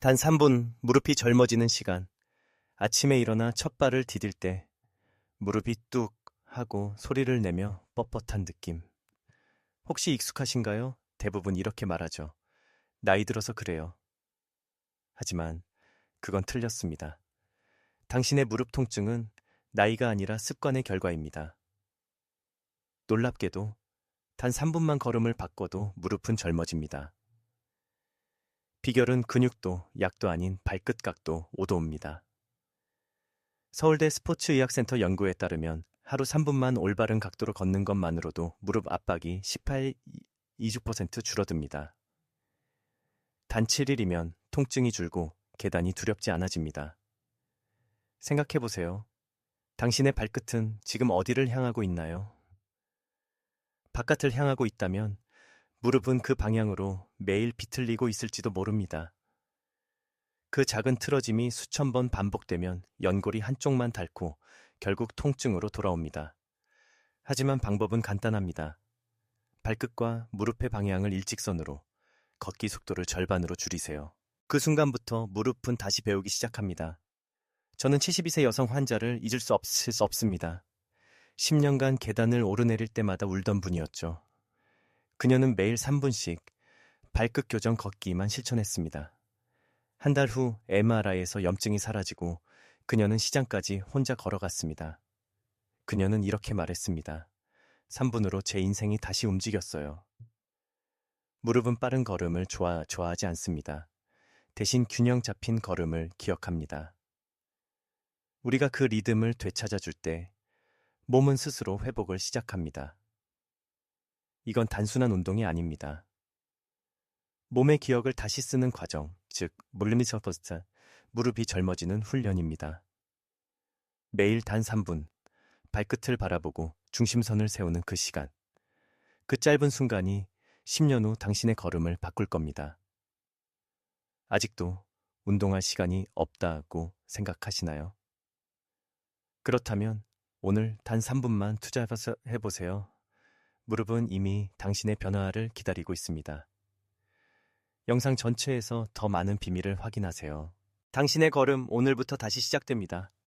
단 3분 무릎이 젊어지는 시간. 아침에 일어나 첫 발을 디딜 때 무릎이 뚝 하고 소리를 내며 뻣뻣한 느낌. 혹시 익숙하신가요? 대부분 이렇게 말하죠. 나이 들어서 그래요. 하지만 그건 틀렸습니다. 당신의 무릎 통증은 나이가 아니라 습관의 결과입니다. 놀랍게도 단 3분만 걸음을 바꿔도 무릎은 젊어집니다. 비결은 근육도 약도 아닌 발끝 각도 5도입니다. 서울대 스포츠의학센터 연구에 따르면 하루 3분만 올바른 각도로 걷는 것만으로도 무릎 압박이 18, 20% 줄어듭니다. 단 7일이면 통증이 줄고 계단이 두렵지 않아집니다. 생각해 보세요. 당신의 발끝은 지금 어디를 향하고 있나요? 바깥을 향하고 있다면 무릎은 그 방향으로 매일 비틀리고 있을지도 모릅니다. 그 작은 틀어짐이 수천 번 반복되면 연골이 한쪽만 닳고 결국 통증으로 돌아옵니다. 하지만 방법은 간단합니다. 발끝과 무릎의 방향을 일직선으로, 걷기 속도를 절반으로 줄이세요. 그 순간부터 무릎은 다시 배우기 시작합니다. 저는 72세 여성 환자를 잊을 수, 없, 수 없습니다. 10년간 계단을 오르내릴 때마다 울던 분이었죠. 그녀는 매일 3분씩 발끝 교정 걷기만 실천했습니다. 한 달 후 MRI에서 염증이 사라지고 그녀는 시장까지 혼자 걸어갔습니다. 그녀는 이렇게 말했습니다. 3분으로 제 인생이 다시 움직였어요. 무릎은 빠른 걸음을 좋아, 좋아하지 않습니다. 대신 균형 잡힌 걸음을 기억합니다. 우리가 그 리듬을 되찾아 줄 때 몸은 스스로 회복을 시작합니다. 이건 단순한 운동이 아닙니다. 몸의 기억을 다시 쓰는 과정, 즉, 물리미서퍼스타, 무릎이 젊어지는 훈련입니다. 매일 단 3분, 발끝을 바라보고 중심선을 세우는 그 시간. 그 짧은 순간이 10년 후 당신의 걸음을 바꿀 겁니다. 아직도 운동할 시간이 없다고 생각하시나요? 그렇다면 오늘 단 3분만 투자해보세요. 무릎은 이미 당신의 변화를 기다리고 있습니다. 영상 전체에서 더 많은 비밀을 확인하세요. 당신의 걸음 오늘부터 다시 시작됩니다.